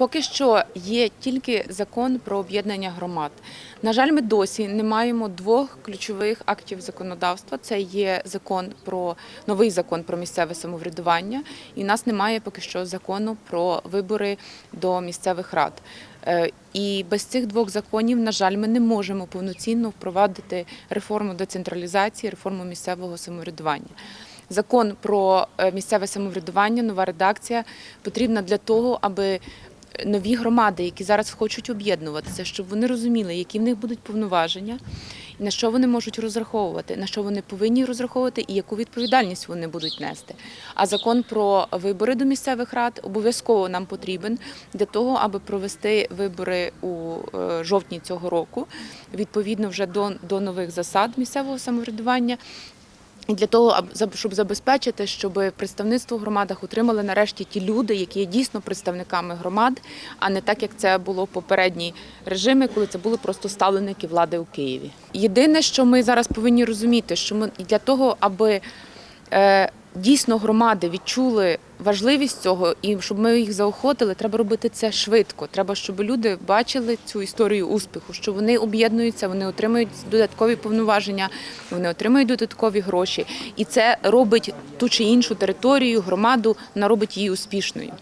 Поки що є тільки закон про об'єднання громад. На жаль, ми досі не маємо двох ключових актів законодавства. Це є закон про новий закон про місцеве самоврядування, і нас немає поки що закону про вибори до місцевих рад. Е, І без цих двох законів, на жаль, ми не можемо повноцінно впровадити реформу децентралізації, реформу місцевого самоврядування. Закон про е, місцеве самоврядування, нова редакція потрібна для того, аби нові громади, які зараз хочуть об'єднуватися, щоб вони розуміли, які в них будуть повноваження, на що вони можуть розраховувати, на що вони повинні розраховувати і яку відповідальність вони будуть нести. А закон про вибори до місцевих рад обов'язково нам потрібен для того, аби провести вибори у е, жовтні цього року, відповідно вже до, до нових засад місцевого самоврядування. Для того, щоб забезпечити, щоб представництво в громадах отримали нарешті ті люди, які є дійсно представниками громад, а не так, як це було в попередні режими, коли це були просто ставленики влади у Києві. Єдине, що ми зараз повинні розуміти, що ми для того, аби е, дійсно громади відчули важливість цього, і щоб ми їх заохотили, треба робити це швидко. Треба, щоб люди бачили цю історію успіху, що вони об'єднуються, вони отримують додаткові повноваження, вони отримують додаткові гроші, і це робить ту чи іншу територію, громаду, вона робить її успішною.